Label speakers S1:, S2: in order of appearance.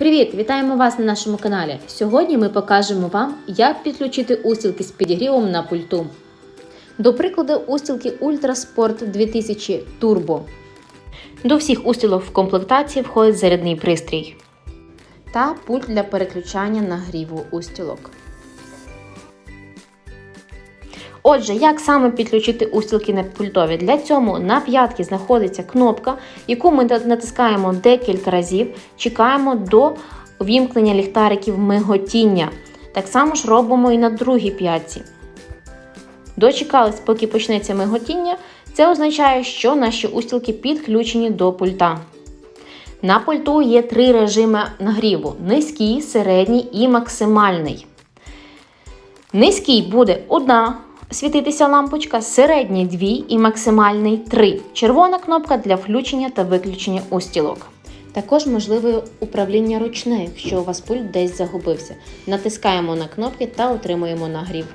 S1: Привіт! Вітаємо вас на нашому каналі. Сьогодні ми покажемо вам, як підключити устілки з підігрівом на пульту. До прикладу, устілки Ultrasport 2000 Turbo. До всіх устілок в комплектації входить зарядний пристрій та пульт для переключання нагріву устілок. Отже, як саме підключити устілки на пультові? Для цього на п'ятки знаходиться кнопка, яку ми натискаємо декілька разів, чекаємо до вімкнення ліхтариків миготіння. Так само ж робимо і на другій п'ятці. Дочекались, поки почнеться миготіння, це означає, що наші устілки підключені до пульта. На пульту є три режими нагріву: низький, середній і максимальний. Низький буде одна світитися лампочка, середній 2 і максимальний 3. Червона кнопка для включення та виключення устілок. Також можливе управління ручне, якщо у вас пульт десь загубився. Натискаємо на кнопки та отримуємо нагрів.